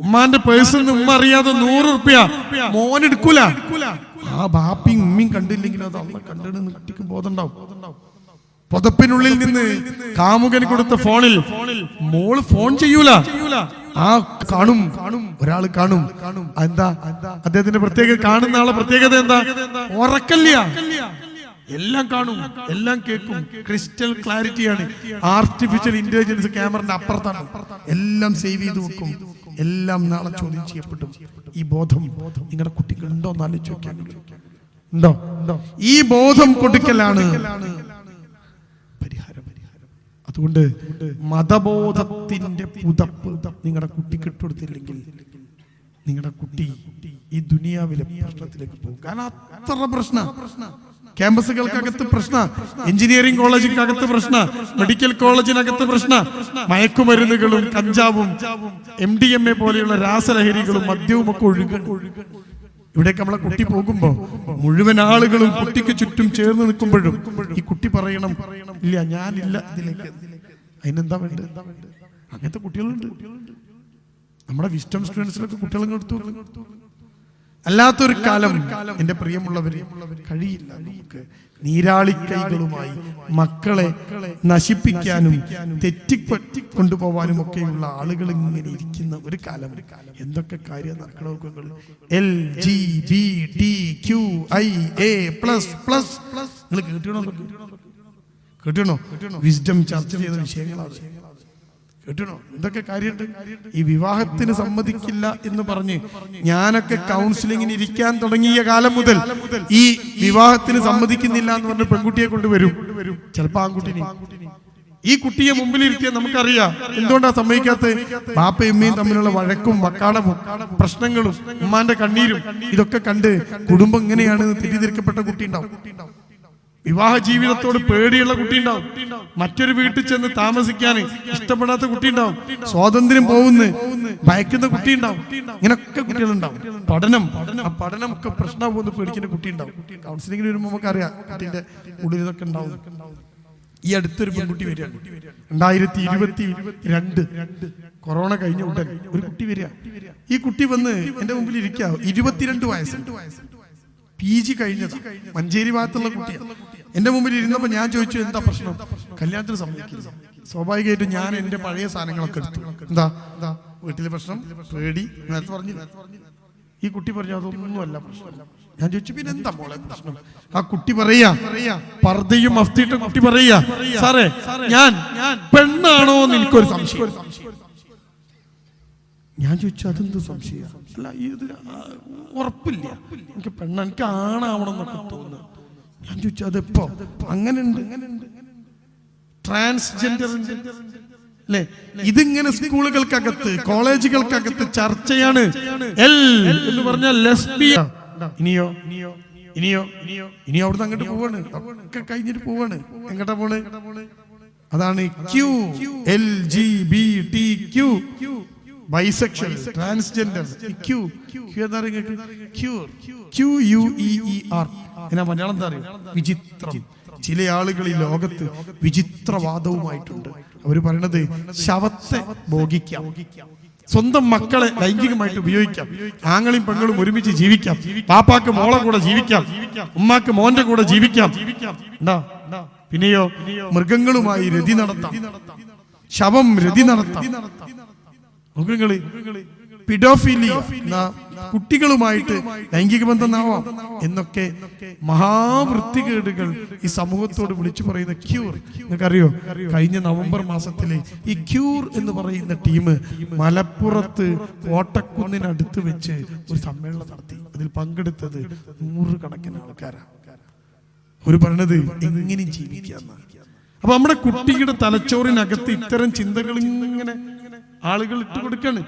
ഉമ്മാന്റെ പേഴ്സിൽ നിന്ന് ഉമ്മ അറിയാതെ നൂറ് റുപ്യ. മോൻ എടുക്കൂല. ആ ബാപ്പിയും ഉമ്മയും കണ്ടില്ലെങ്കിൽ അത് അമ്മ കണ്ടിടുന്ന കുട്ടിക്ക് ബോധമുണ്ടാവും. പുതപ്പിനുള്ളിൽ നിന്ന് കാമുകന് കൊടുത്ത ഫോണിൽ മോൾ ഫോൺ ചെയ്യൂല. ആ കാണും. കാണും. ഒരാൾ കാണും. എന്താ അദ്ദേഹത്തിന്റെ പ്രത്യേക കാണുന്ന ആളെ പ്രത്യേകത എന്താ? ഉറക്കല്ല എല്ലാം കാണും. എല്ലാം കേൾക്കും. ക്രിസ്റ്റൽ ക്ലാരിറ്റിയാണ് ആർട്ടിഫിഷ്യൽ ഇന്റലിജൻസ് ക്യാമറന്റെ അപ്പുറത്താണ്. എല്ലാം സേവ് ചെയ്ത് വെക്കും. എല്ലാം നാളെ ചോദ്യം ചെയ്യപ്പെട്ടു. ഈ ബോധം നിങ്ങളുടെ കുട്ടികൾ ഉണ്ടോ എന്ന് ചോദിക്കാൻ ഉണ്ടോ? ഈ ബോധം കൊടുക്കലാണ് അതുകൊണ്ട് മതബോധത്തിന്റെ പുതപ്പ് നിങ്ങളുടെ കുട്ടിക്ക് ഇട്ടുകൊടുത്തില്ലെങ്കിൽ നിങ്ങളുടെ കുട്ടി ഈ ദുനിയാവിലെ പ്രശ്നത്തിലേക്ക് പോകും. കാരണം അത്ര പ്രശ്ന പ്രശ്ന. ക്യാമ്പസുകൾക്കകത്ത് പ്രശ്ന എഞ്ചിനീയറിംഗ് കോളേജിനകത്ത് പ്രശ്ന മെഡിക്കൽ കോളേജിനകത്ത് പ്രശ്ന മയക്കുമരുന്നുകളും കഞ്ചാവും എം ഡി എം എ പോലെയുള്ള രാസലഹരികളും മദ്യവും ഒക്കെ ഒഴുക. ഇവിടേക്ക് നമ്മളെ കുട്ടി പോകുമ്പോ മുഴുവൻ ആളുകളും കുട്ടിക്ക് ചുറ്റും ചേർന്ന് നിൽക്കുമ്പോഴും ഈ കുട്ടി പറയണം ഇല്ല ഞാനില്ല ഇതിലേക്ക്. അതിനെന്താ വേണ്ട അങ്ങനത്തെ കുട്ടികളുണ്ട്. നമ്മുടെ വിസ്റ്റം സ്റ്റുഡൻസിലൊക്കെ കുട്ടികളെ എടുത്തു. അല്ലാത്തൊരു കാലം എന്റെ പ്രിയമുള്ളവരെ കഴിയില്ല നമുക്ക്. നീരാളിക്കൈകളുമായി മക്കളെ നശിപ്പിക്കാനും തെറ്റിപ്പറ്റി കൊണ്ടുപോവാനും ഒക്കെയുള്ള ആളുകൾ ഇങ്ങനെ ഇരിക്കുന്ന ഒരു കാലം. എന്തൊക്കെ കാര്യം നടക്കണമൊക്കെ L G B T Q I A plus plus നിങ്ങൾ കേട്ടണോ കേട്ടണോ വിസ്ഡം ചർച്ച ചെയ്ത വിഷയങ്ങളാണ്. എന്തൊക്കെ കാര്യമുണ്ട്? ഈ വിവാഹത്തിന് സമ്മതിക്കില്ല എന്ന് പറഞ്ഞ് ഞാനൊക്കെ കൗൺസിലിങ്ങിന് ഇരിക്കാൻ തുടങ്ങിയ കാലം മുതൽ ഈ വിവാഹത്തിന് സമ്മതിക്കുന്നില്ല എന്ന് പറഞ്ഞ് പെൺകുട്ടിയെ കൊണ്ടുവരും. ചിലപ്പോ ആൺകുട്ടിനെ. ഈ കുട്ടിയെ മുമ്പിൽ ഇരുത്തിയ നമുക്കറിയാം എന്തുകൊണ്ടാ സമ്മതിക്കാത്ത ബാപ്പയമ്മയും തമ്മിലുള്ള വഴക്കും വക്കാടവും പ്രശ്നങ്ങളും ഉമ്മാന്റെ കണ്ണീരും ഇതൊക്കെ കണ്ട് കുടുംബം ഇങ്ങനെയാണ് തെറ്റിദ്ധരിക്കപ്പെട്ട കുട്ടി ഉണ്ടാവും. വിവാഹ ജീവിതത്തോട് പേടിയുള്ള കുട്ടി ഉണ്ടാവും മറ്റൊരു വീട്ടിൽ ചെന്ന് താമസിക്കാൻ ഇഷ്ടപ്പെടാത്ത കുട്ടി ഉണ്ടാവും സ്വാതന്ത്ര്യം പോകുന്ന ഭയക്കുന്ന കുട്ടി ഉണ്ടാവും ഇങ്ങനൊക്കെ കുട്ടികളുണ്ടാവും. പഠനം ആ പഠനം. ഒക്കെ പ്രശ്നമാകുമെന്ന് പേടിക്കുന്ന കുട്ടി ഉണ്ടാവും കൗൺസിലിംഗിന് വരുമ്പോൾ നമുക്കറിയാം കുട്ടിന്റെ ഉള്ളിൽ ഇതൊക്കെ ഉണ്ടാവും. ഈ അടുത്തൊരു പെൺകുട്ടി വരികയാണ് രണ്ടായിരത്തി ഇരുപത്തി രണ്ട് കൊറോണ കഴിഞ്ഞ ഉടൻ ഒരു കുട്ടി വരിക. ഈ കുട്ടി വന്ന് എന്റെ മുമ്പിൽ ഇരിക്കുക ഇരുപത്തിരണ്ട് വയസ്സ്. പി ജി കഴിഞ്ഞത്. മഞ്ചേരി ഭാഗത്തുള്ള കുട്ടിയാണ് എന്റെ മുമ്പിൽ ഇരുന്നപ്പോ ഞാൻ ചോദിച്ചു എന്താ പ്രശ്നം? കല്യാണത്തിന് സമ്മതിക്കില്ല. സ്വാഭാവികമായിട്ടും ഞാൻ എന്റെ പഴയ സാധനങ്ങളൊക്കെ എടുത്തു. എന്താ? എന്താ? വീട്ടിലെ പ്രശ്നം? പേടി? നേരത്തെ പറഞ്ഞു. ഈ കുട്ടി പറഞ്ഞു അതൊന്നുമല്ല പ്രശ്നം. ഞാൻ ചോദിച്ചു പിന്നെ എന്താ മോളെ പ്രശ്നം? ആ കുട്ടി പറയാ പർദ്ദയും മഫ്തിയിട്ട കുട്ടി പറയാ സാറേ ഞാൻ പെണ്ണാണോ എന്ന് എനിക്കൊരു സംശയം. ഞാൻ ചോദിച്ചു അതെന്ത് സംശയം? അല്ല ഇത് ഉറപ്പില്ല. എനിക്ക് പെണ്ണ എനിക്ക് ആണാവണം എന്നൊക്കെ തോന്നുന്നു. ഞാൻ ചോദിച്ചു അതെപ്പോ? അങ്ങനെ ഉണ്ട് ട്രാൻസ്ജെൻഡർ അല്ലെ? ഇതിങ്ങനെ സ്കൂളുകൾക്കകത്ത് കോളേജുകൾക്കകത്ത് ചർച്ചയാണ്. എൽ എന്ന് പറഞ്ഞാൽ ലെസ്ബിയ ഇനിയോ ഇനിയോ? ഇനിയോ? ഇനിയോ ഇനി അവിടുന്ന് അങ്ങോട്ട് പോവാണ്. ഒക്കെ കഴിഞ്ഞിട്ട് പോവാണ്. എങ്ങോട്ടാ പോണ്? അതാണ് Q. L G B T Q. Bisexual transgender Q Q എന്താ queer Q U E E R എന്നാ മലയാളം എന്താ അറിയാം വിചിത്രം. ചില ആളുകൾ ഈ ലോകത്ത് വിചിത്രവാദവുമായിട്ടുണ്ട്. അവർ പറയണത് ശവത്തെ ഭോഗിക്കാം. സ്വന്തം മക്കളെ ലൈംഗികമായിട്ട് ഉപയോഗിക്കാം. ആങ്ങളും പെങ്ങളും ഒരുമിച്ച് ജീവിക്കാം. പാപ്പാക്ക് മോളെ കൂടെ ജീവിക്കാം. ഉമ്മാക്ക് മോന്റെ കൂടെ ജീവിക്കാം. പിന്നെയോ? മൃഗങ്ങളുമായി രതി നടത്താം. ശവം രതി നടത്താം. നോക്കുങ്ങൾ പിഡോഫിലിയ കുട്ടികളുമായിട്ട് ലൈംഗിക ബന്ധം നാവാം എന്നൊക്കെ മഹാവൃത്തികേടുകൾ ഈ സമൂഹത്തോട് വിളിച്ചു പറയുന്ന ക്യൂർ. നിങ്ങൾക്കറിയോ? കഴിഞ്ഞ നവംബർ മാസത്തിലെ ഈ ക്യൂർ എന്ന് പറയുന്ന ടീം മലപ്പുറത്ത് കോട്ടക്കുന്നിനടുത്ത് വെച്ച് ഒരു സമ്മേളനം നടത്തി. അതിൽ പങ്കെടുത്തത് നൂറുകണക്കിന് ആൾക്കാരാണ് ഒരു പറഞ്ഞത് എങ്ങനെയും ജീവിക്കാന്നാണ് അപ്പൊ നമ്മുടെ കുട്ടിയുടെ തലച്ചോറിനകത്ത് ഇത്തരം ചിന്തകൾ ഇങ്ങനെ ആളുകൾ ഇട്ട് കൊടുക്കാണ്.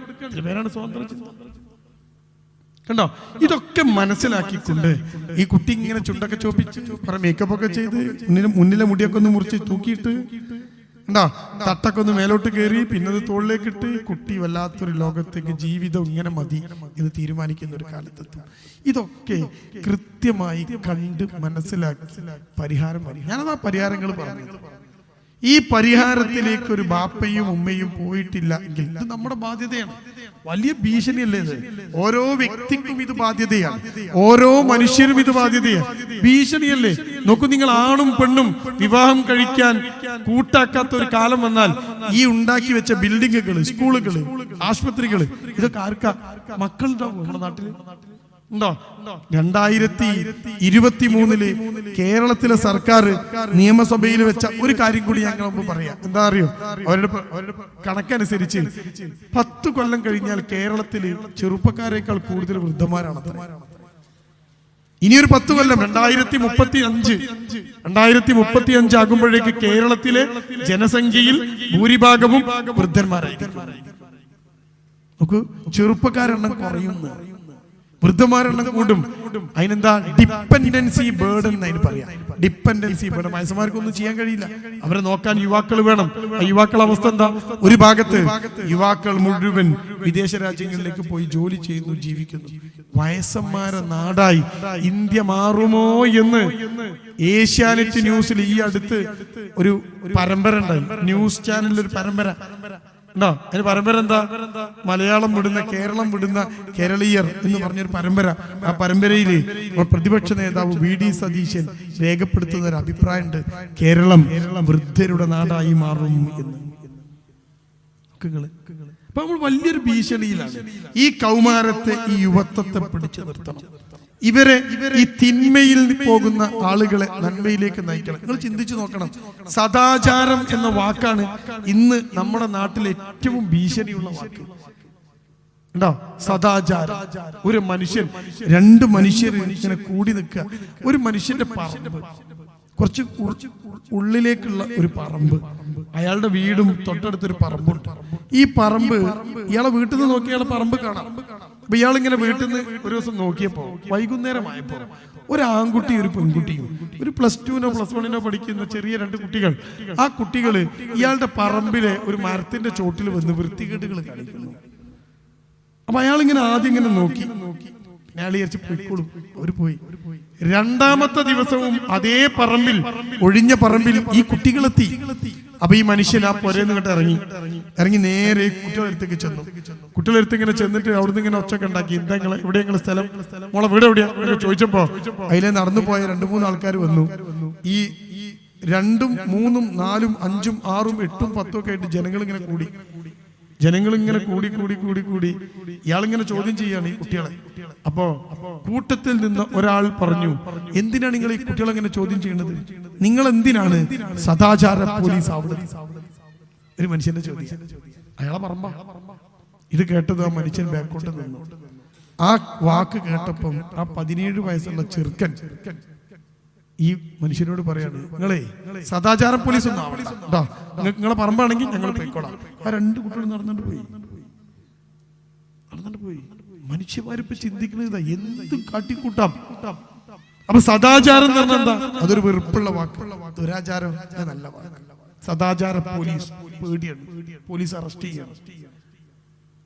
പേരാണ് സ്വാതന്ത്ര്യ ചിന്ത. കണ്ടോ? ഇതൊക്കെ മനസ്സിലാക്കിക്കൊണ്ട് ഈ കുട്ടി ഇങ്ങനെ ചുണ്ടൊക്കെ ചോപ്പിച്ച് കുറെ മേക്കപ്പ് ഒക്കെ ചെയ്ത് മുന്നിലെ മുന്നിലെ മുടിയൊക്കെ ഒന്ന് മുറിച്ച് തൂക്കിയിട്ട് കണ്ടോ? തട്ടൊക്കെ ഒന്ന് മേലോട്ട് കയറി പിന്നെ അത് തോളിലേക്ക് ഇട്ട് കുട്ടി വല്ലാത്തൊരു ലോകത്തേക്ക് ജീവിതം ഇങ്ങനെ മതി എന്ന് തീരുമാനിക്കുന്ന ഒരു കാലത്തെത്തും. ഇതൊക്കെ കൃത്യമായി കണ്ട് മനസ്സിലാക്കി പരിഹാരം ഞാനതാ ആ പരിഹാരങ്ങൾ പറഞ്ഞത്. ഈ പരിഹാരത്തിലേക്ക് ഒരു ബാപ്പയും ഉമ്മയും പോയിട്ടില്ല എങ്കിൽ ഇത് നമ്മുടെ ബാധ്യതയാണ്. വലിയ ഭീഷണിയല്ലേ ഇത്? ഓരോ വ്യക്തിക്കും ഇത് ബാധ്യതയാണ്. ഓരോ മനുഷ്യരും ഇത് ബാധ്യതയാണ്. ഭീഷണിയല്ലേ? നോക്കൂ നിങ്ങൾ ആണും പെണ്ണും വിവാഹം കഴിക്കാൻ കൂട്ടാക്കാത്ത ഒരു കാലം വന്നാൽ ഈ ഉണ്ടാക്കി വെച്ച ബിൽഡിങ്ങുകൾ സ്കൂളുകൾ ആശുപത്രികൾ ഇതൊക്കെ ആർക്കാ? മക്കളുണ്ടാവും നമ്മുടെ നാട്ടിൽ. ഉണ്ടോ? രണ്ടായിരത്തി ഇരുപത്തി മൂന്നിൽ കേരളത്തിലെ സർക്കാർ നിയമസഭയിൽ വെച്ച ഒരു കാര്യം കൂടി ഞങ്ങൾ മുമ്പ് പറയാം. എന്താ അറിയോ? അവരുടെ അവരുടെ കണക്കനുസരിച്ച് പത്ത് കൊല്ലം കഴിഞ്ഞാൽ കേരളത്തിൽ ചെറുപ്പക്കാരേക്കാൾ കൂടുതൽ വൃദ്ധന്മാരാണ് ഇനിയൊരു പത്ത് കൊല്ലം രണ്ടായിരത്തി മുപ്പത്തി അഞ്ച് രണ്ടായിരത്തി മുപ്പത്തി അഞ്ച് ആകുമ്പോഴേക്ക് കേരളത്തിലെ ജനസംഖ്യയിൽ ഭൂരിഭാഗവും വൃദ്ധന്മാരായിരിക്കും. നോക്കൂ ചെറുപ്പക്കാരെണ്ണം കുറയുന്നു. വൃദ്ധന്മാരെണ്ണം കൂടും. അതിനെന്താ ഡിപ്പെൻഡൻസി ബേർഡൻ എന്നതിന് പറയാം. ഡിപ്പെൻഡൻസി ബേർഡൻ വയസ്സന്മാർക്കൊന്നും ചെയ്യാൻ കഴിയില്ല. അവരെ നോക്കാൻ യുവാക്കൾ വേണം. ആ യുവാക്കളുടെ അവസ്ഥ എന്താ? ഒരു ഭാഗത്ത് യുവാക്കൾ മുഴുവൻ വിദേശ രാജ്യങ്ങളിലേക്ക് പോയി ജോലി ചെയ്യുന്നു ജീവിക്കുന്നു. വയസ്സന്മാരെ നാടായി. ഇന്ത്യ മാറുമോ എന്ന് ഏഷ്യാനെറ്റ് ന്യൂസിൽ ഈ അടുത്ത് ഒരു പരമ്പര ഉണ്ടായി ന്യൂസ് ചാനലിൽ ഒരു പരമ്പര. ഉണ്ടോ അതിന് പരമ്പര എന്താ മലയാളം വിടുന്ന കേരളം വിടുന്ന കേരളീയർ എന്ന് പറഞ്ഞൊരു പരമ്പര. ആ പരമ്പരയിൽ പ്രതിപക്ഷ നേതാവ് വി ഡി സതീശൻ രേഖപ്പെടുത്തുന്ന ഒരു അഭിപ്രായമുണ്ട്. കേരളം വൃദ്ധരുടെ നാടായി മാറും എന്ന്. അപ്പൊ നമ്മൾ വലിയൊരു ഭീഷണിയിലാണ് ഈ കൗമാരത്തെ ഈ യുവത്വത്തെ പിടിച്ചു നിർത്തണം. ഇവരെ ഈ തിന്മയിൽ പോകുന്ന ആളുകളെ നന്മയിലേക്ക് നയിക്കണം. നിങ്ങൾ ചിന്തിച്ചു നോക്കണം. സദാചാരം എന്ന വാക്കാണ് ഇന്ന് നമ്മുടെ നാട്ടിൽ ഏറ്റവും ഭീഷണിയുള്ള വാക്ക്. ഉണ്ടോ സദാചാരം. ഒരു മനുഷ്യൻ രണ്ട് മനുഷ്യർ ഇങ്ങനെ കൂടി നിൽക്കുക. ഒരു മനുഷ്യന്റെ പറമ്പ്. കുറച്ച് കുറച്ച് ഉള്ളിലേക്കുള്ള ഒരു പറമ്പ്. അയാളുടെ വീടും തൊട്ടടുത്തൊരു പറമ്പുണ്ട്. ഈ പറമ്പ് ഇയാളെ വീട്ടിൽ നിന്ന് നോക്കി ഇയാളെ പറമ്പ് കാണാം. അപ്പൊ ഇയാളിങ്ങനെ വീട്ടിൽ നിന്ന് ഒരു ദിവസം നോക്കിയപ്പോ വൈകുന്നേരമായപ്പോ ഒരു ആൺകുട്ടി ഒരു പെൺകുട്ടിയും ഒരു പ്ലസ് ടുവിനോ പ്ലസ് വണ്ണിനോ പഠിക്കുന്ന ചെറിയ രണ്ട് കുട്ടികൾ. ആ കുട്ടികൾ ഇയാളുടെ പറമ്പിലെ ഒരു മരത്തിന്റെ ചോട്ടിൽ വന്ന് വൃത്തികേടുകൾ കാണിക്കുന്നു. അപ്പൊ അയാൾ ഇങ്ങനെ ആദ്യം ഇങ്ങനെ നോക്കി. അയാൾ വിചാരിച്ച് പോയി. രണ്ടാമത്തെ ദിവസവും അതേ പറമ്പിൽ ഒഴിഞ്ഞ പറമ്പിൽ ഈ കുട്ടികളെത്തി. അപ്പൊ ഈ മനുഷ്യൻ ആ പുരയിൽ നിന്നിട്ട് ഇറങ്ങി. ഇറങ്ങി നേരെ കുട്ടികളെടുത്തേക്ക് ചെന്നു. കുട്ടികളെടുത്ത് ഇങ്ങനെ ചെന്നിട്ട് അവിടുന്ന് ഇങ്ങനെ ഒച്ചൊക്കെ ഉണ്ടാക്കി. എന്താ നിങ്ങൾ എവിടെ നിങ്ങൾ സ്ഥലം? മോളെ വീട് എവിടെയാ? ചോദിച്ചപ്പോ അതിലെ നടന്നു പോയ രണ്ടു മൂന്ന് ആൾക്കാർ വന്നു. ഈ രണ്ടും മൂന്നും നാലും അഞ്ചും ആറും എട്ടും പത്തും ഒക്കെ ആയിട്ട് ജനങ്ങൾ ഇങ്ങനെ കൂടി. ജനങ്ങൾ ഇങ്ങനെ കൂടി കൂടി കൂടി കൂടി. ഇയാളിങ്ങനെ ചോദ്യം ചെയ്യാണ് ഈ കുട്ടികളെ. അപ്പോ കൂട്ടത്തിൽ നിന്ന് ഒരാൾ പറഞ്ഞു എന്തിനാണ് നിങ്ങൾ ഈ കുട്ടികളെ ഇങ്ങനെ ചോദ്യം ചെയ്യുന്നത്? നിങ്ങൾ എന്തിനാണ് സദാചാര പോലീസ് ആവുന്നത്? ഒരു മനുഷ്യന്റെ ചോദ്യം. അയാളെ പറമ്പ ഇത് കേട്ടത് ആ മനുഷ്യൻ ബാക്കോട്ട് നിന്നു. ആ വാക്ക് കേട്ടപ്പം ആ പതിനേഴ് വയസ്സുള്ള ചെറുക്കൻ ഈ മനുഷ്യനോട് പറയാണ് നിങ്ങളെ സദാചാര പോലീസ് ഒന്നും ആവണ്ട നിങ്ങളെ പറമ്പാണെങ്കിൽ ഞങ്ങൾ പോയിക്കോളാം. ആ രണ്ട് കുട്ടികൾ നടന്നിട്ട് പോയി. നടന്നിട്ട് പോയി. മനുഷ്യന്മാരിപ്പോ ചിന്തിക്കുന്നത് എന്തും കാട്ടിക്കൂട്ടാം. അപ്പൊ സദാചാരം എന്ന് പറഞ്ഞാൽ എന്താ? അതൊരു വെറുപ്പുള്ള വാക്ക്. ദുരാചാരം നല്ല വാക്ക്. സദാചാര പോലീസ്. പേടിയാണ്. പോലീസ് അറസ്റ്റ് ചെയ്യണം.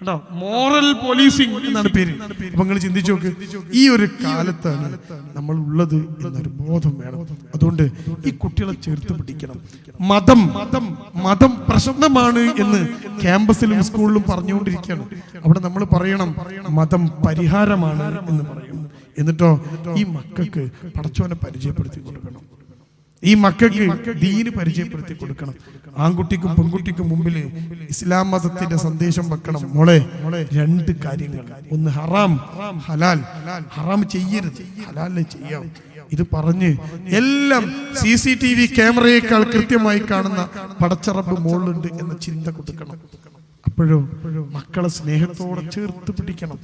കേട്ടോ മോറൽ പോലീസിംഗ് എന്നാണ് പേര്. അപ്പൊ നിങ്ങൾ ചിന്തിച്ചു നോക്ക്. ഈ ഒരു കാലത്താണ് നമ്മൾ ഉള്ളത് എന്നൊരു ബോധം വേണം. അതുകൊണ്ട് ഈ കുട്ടികളെ ചേർത്ത് പിടിക്കണം. മതം മതം മതം പ്രശ്നമാണ് എന്ന് ക്യാമ്പസിലും സ്കൂളിലും പറഞ്ഞുകൊണ്ടിരിക്കുകയാണ്. അവിടെ നമ്മൾ പറയണം മതം പരിഹാരമാണ് എന്ന് പറയണം. എന്നിട്ടോ ഈ മക്കൾക്ക് പടച്ചോനെ പരിചയപ്പെടുത്തി കൊടുക്കണം. ഈ മക്കൾക്ക് ദീന് പരിചയപ്പെടുത്തി കൊടുക്കണം. ആൺകുട്ടിക്കും പെൺകുട്ടിക്കും മുമ്പിൽ ഇസ്ലാം മതത്തിന്റെ സന്ദേശം വെക്കണം. മോളെ രണ്ട് കാര്യങ്ങൾ. ഒന്ന് ഹറാം ഹലാൽ. ഹറാം ചെയ്യരുത്. ഹലാലെ ചെയ്യാം. ഇത് പറഞ്ഞ് എല്ലാം സി സി ടി വി ക്യാമറയേക്കാൾ കൃത്യമായി കാണുന്ന പടച്ചറബ് മോളുണ്ട് എന്ന ചിന്ത കൊടുക്കണം. അപ്പോഴും മക്കളെ സ്നേഹത്തോടെ ചേർത്ത് പിടിക്കണം.